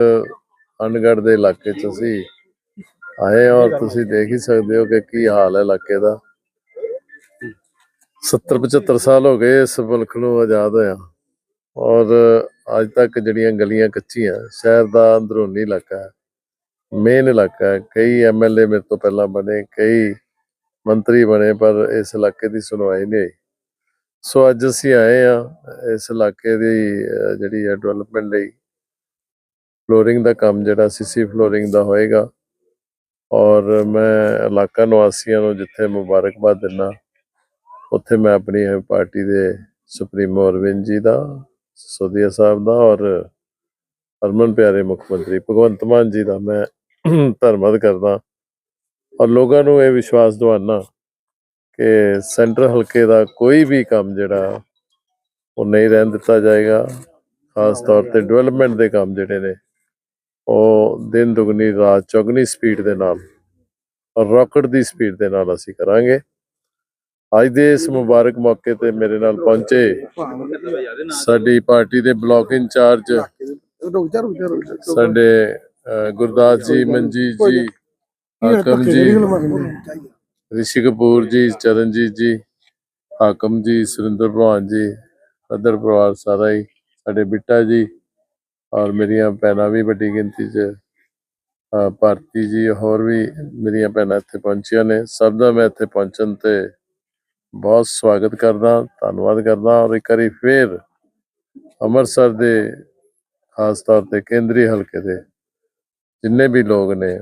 ਅਨਗੜ ਦੇ ਇਲਾਕੇ ਚ ਅਸੀਂ ਆਏ ਔਰ ਤੁਸੀਂ ਦੇਖ ਹੀ ਸਕਦੇ ਹੋ ਕਿ ਕੀ ਹਾਲ ਹੈ ਇਲਾਕੇ ਦਾ। 70 75 ਸਾਲ ਹੋ ਗਏ ਇਸ ਮੁਲਕ ਨੂੰ ਆਜ਼ਾਦ ਹੋਇਆ ਔਰ ਅੱਜ ਤੱਕ ਜਿਹੜੀਆਂ ਗਲੀਆਂ ਕੱਚੀਆਂ, ਸ਼ਹਿਰ ਦਾ ਅੰਦਰੂਨੀ ਇਲਾਕਾ ਹੈ ਮੇਨ ਇਲਾਕਾ ਹੈ, ਕਈ ਐਮਐਲਏ ਮੇਰੇ ਤੋਂ ਪਹਿਲਾਂ ਬਣੇ, ਕਈ ਮੰਤਰੀ ਬਣੇ, ਪਰ ਇਸ ਇਲਾਕੇ ਦੀ ਸੁਣਵਾਈ ਨਹੀਂ ਹੋਈ। ਸੋ ਅੱਜ ਅਸੀਂ ਆਏ ਆ ਇਸ ਇਲਾਕੇ ਦੀ ਜਿਹੜੀ ਹੈ ਡਿਵੈਲਪਮੈਂਟ ਲਈ। ਫਲੋਰਿੰਗ ਦਾ ਕੰਮ ਜਿਹੜਾ ਸੀਸੀ ਫਲੋਰਿੰਗ ਦਾ ਹੋਏਗਾ। ਔਰ ਮੈਂ ਇਲਾਕਾ ਨਿਵਾਸੀਆਂ ਨੂੰ ਜਿੱਥੇ ਮੁਬਾਰਕਬਾਦ ਦਿੰਦਾ ਉੱਥੇ ਮੈਂ ਆਪਣੀ ਪਾਰਟੀ ਦੇ ਸੁਪਰੀਮੋ ਅਰਵਿੰਦ ਜੀ ਦਾ, ਸੋਦੀਆ ਸਾਹਿਬ ਦਾ ਔਰ ਹਰਮਨ ਪਿਆਰੇ ਮੁੱਖ ਮੰਤਰੀ ਭਗਵੰਤ ਮਾਨ ਜੀ ਦਾ ਮੈਂ ਧੰਨਵਾਦ ਕਰਦਾ। ਔਰ ਲੋਕਾਂ ਨੂੰ ਇਹ ਵਿਸ਼ਵਾਸ ਦਿਵਾਉਣਾ ਕਿ ਸੈਂਟਰ ਹਲਕੇ ਦਾ ਕੋਈ ਵੀ ਕੰਮ ਜਿਹੜਾ, ਉਹ ਨਹੀਂ ਰਹਿਣ ਦਿੱਤਾ ਜਾਏਗਾ। ਖਾਸ ਤੌਰ ਤੇ ਡਿਵੈਲਪਮੈਂਟ ਦੇ ਕੰਮ ਜਿਹੜੇ ਨੇ ਉਹ ਦਿਨ ਦੁਗਣੀ, ਰਾਤ ਚੌਗਣੀ ਸਪੀਡ ਦੇ ਨਾਲ ਔਰ ਰਾਕਟ ਦੀ ਸਪੀਡ ਦੇ ਨਾਲ ਅਸੀਂ ਕਰਾਂਗੇ। ਅੱਜ ਦੇ ਇਸ ਮੁਬਾਰਕ ਮੌਕੇ ਤੇ ਮੇਰੇ ਨਾਲ ਪਹੁੰਚੇ ਸਾਡੀ ਪਾਰਟੀ ਦੇ ਬਲਾਕ ਇੰਚਾਰਜ, ਸਾਡੇ ਗੁਰਦਾਸ ਜੀ, ਮਨਜੀਤ ਜੀ, ਹਾਕਮ ਜੀ, ਰਿਸ਼ੀ ਕਪੂਰ ਜੀ, ਚਰਨਜੀਤ ਜੀ, ਹਾਕਮ ਜੀ, ਸੁਰਿੰਦਰ ਭਗਵਾਨ ਜੀ, ਅਦਰ ਪਰਿਵਾਰ ਸਾਰਾ ਹੀ, ਸਾਡੇ ਬਿੱਟਾ ਜੀ ਔਰ ਮੇਰੀਆਂ ਭੈਣਾਂ ਵੀ ਵੱਡੀ ਗਿਣਤੀ 'ਚ ਭਾਰਤੀ ਜੀ, ਹੋਰ ਵੀ ਮੇਰੀਆਂ ਭੈਣਾਂ ਇੱਥੇ ਪਹੁੰਚੀਆਂ ਨੇ। ਸਭ ਦਾ ਮੈਂ ਇੱਥੇ ਪਹੁੰਚਣ ਤੇ ਬਹੁਤ ਸਵਾਗਤ ਕਰਦਾ, ਧੰਨਵਾਦ ਕਰਦਾ ਔਰ ਇੱਕ ਵਾਰੀ ਫੇਰ ਅੰਮ੍ਰਿਤਸਰ ਦੇ ਖਾਸ ਤੌਰ ਤੇ ਕੇਂਦਰੀ ਹਲਕੇ ਦੇ ਜਿੰਨੇ ਵੀ ਲੋਕ ਨੇ,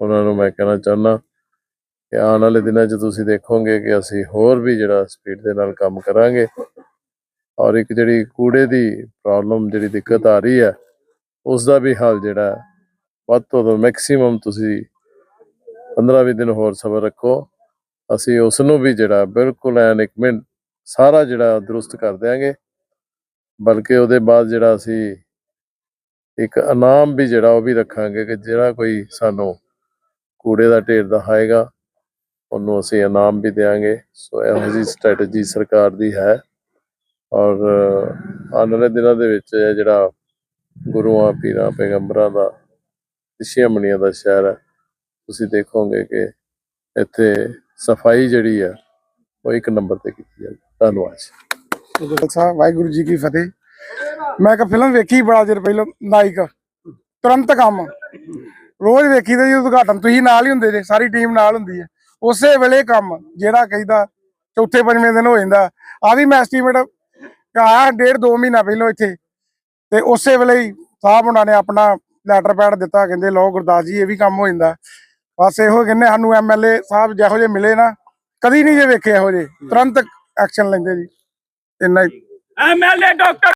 ਉਹਨਾਂ ਨੂੰ ਮੈਂ ਕਹਿਣਾ ਚਾਹੁੰਦਾ ਕਿ ਆਉਣ ਵਾਲੇ ਦਿਨਾਂ 'ਚ ਤੁਸੀਂ ਦੇਖੋਗੇ ਕਿ ਅਸੀਂ ਹੋਰ ਵੀ ਜਿਹੜਾ ਸਪੀਡ ਦੇ ਨਾਲ ਕੰਮ ਕਰਾਂਗੇ। ਔਰ ਇੱਕ ਜਿਹੜੀ ਕੂੜੇ ਦੀ ਪ੍ਰੋਬਲਮ ਜਿਹੜੀ ਦਿੱਕਤ ਆ ਰਹੀ ਹੈ ਉਸ ਦਾ ਵੀ ਹੱਲ ਜਿਹੜਾ ਵੱਧ ਤੋਂ ਵੱਧ ਮੈਕਸਿਮਮ ਤੁਸੀਂ 15-20 ਦਿਨ ਹੋਰ ਸਬਰ ਰੱਖੋ। ਅਸੀਂ ਉਸ ਨੂੰ ਵੀ ਜਿਹੜਾ ਬਿਲਕੁਲ ਐਨ ਇੱਕ ਮਿੰਟ ਸਾਰਾ ਜਿਹੜਾ ਦਰੁਸਤ ਕਰ ਦਿਆਂਗੇ। ਬਲਕਿ ਉਹਦੇ ਬਾਅਦ ਜਿਹੜਾ ਅਸੀਂ ਇੱਕ ਇਨਾਮ ਵੀ ਜਿਹੜਾ ਉਹ ਵੀ ਰੱਖਾਂਗੇ ਕਿ ਜਿਹੜਾ ਕੋਈ ਸਾਨੂੰ ਕੂੜੇ ਦਾ ਢੇਰ ਦਿਖਾਏਗਾ, ਉਹਨੂੰ ਅਸੀਂ ਇਨਾਮ ਵੀ ਦੇਵਾਂਗੇ ਸੋ ਇਹੋ ਜਿਹੀ ਸਟ੍ਰੈਟਜੀ ਸਰਕਾਰ ਦੀ ਹੈ। ਔਰ ਆਉਣ ਵਾਲੇ ਦਿਨਾਂ ਦੇ ਵਿੱਚ ਜਿਹੜਾ ਗੁਰੂਆਂ, ਪੀਰਾਂ, ਪੈਗੰਬਰਾਂ ਦਾ ਰਿਸ਼ੀਆਂ ਦਾ ਸ਼ਹਿਰ ਹੈ, ਤੁਸੀਂ ਦੇਖੋਗੇ ਕਿ ਇੱਥੇ ਸਫ਼ਾਈ ਜਿਹੜੀ ਹੈ, ਉਹ ਇੱਕ ਨੰਬਰ ਤੇ ਕੀਤੀ ਹੈ ਧੰਨਵਾਦ ਖਾਲਸਾ, ਵਾਹਿਗੁਰੂ ਜੀ ਕੀ ਫਤਿਹ। ਮੈਂ ਇੱਕ ਫਿਲਮ ਵੇਖੀ ਬੜਾ ਚਿਰ ਪਹਿਲਾਂ, ਨਾਇਕ। ਤੁਰੰਤ ਕੰਮ। ਰੋਜ਼ ਵੇਖੀ ਤੇ ਉਦਘਾਟਨ। ਤੁਸੀਂ ਨਾਲ ਹੀ ਹੁੰਦੇ ਜੇ, ਸਾਰੀ ਟੀਮ ਨਾਲ ਹੁੰਦੀ ਹੈ। ਉਸੇ ਵੇਲੇ ਕੰਮ, ਜਿਹੜਾ ਕਹਿੰਦਾ, ਚੌਥੇ ਪੰਜਵੇਂ ਦਿਨ ਹੋ ਜਾਂਦਾ। ਆ ਵੀ ਮੈਂ ਐਸਟੀਮੇਟ ਆਇਆ ਡੇਢ ਦੋ ਮਹੀਨਾ ਪਹਿਲਾਂ ਇੱਥੇ। ਤੇ ਉਸੇ ਵੇਲੇ ਹੀ ਸਾਹਿਬ ਉਹਨਾਂ ਨੇ ਆਪਣਾ ਲੈਟਰ ਪੈਡ ਦਿੱਤਾ ਕਹਿੰਦੇ ਲਓ ਗੁਰਦਾਸ ਜੀ ਇਹ ਵੀ ਕੰਮ ਹੋ ਜਾਂਦਾ। ਬਸ ਇਹੋ ਕਹਿੰਦੇ ਸਾਨੂੰ ਐਮਐਲਏ ਸਾਹਿਬ ਜਿਹੋ ਜਿਹੇ ਮਿਲੇ ਨਾ ਕਦੀ ਨਹੀਂ ਜੇ ਵੇਖੇ ਇਹੋ ਜਿਹੇ ਤੁਰੰਤ ਐਕਸ਼ਨ ਲੈਂਦੇ ਜੀ। ਇੰਨਾ ਹੀ। MLA doctor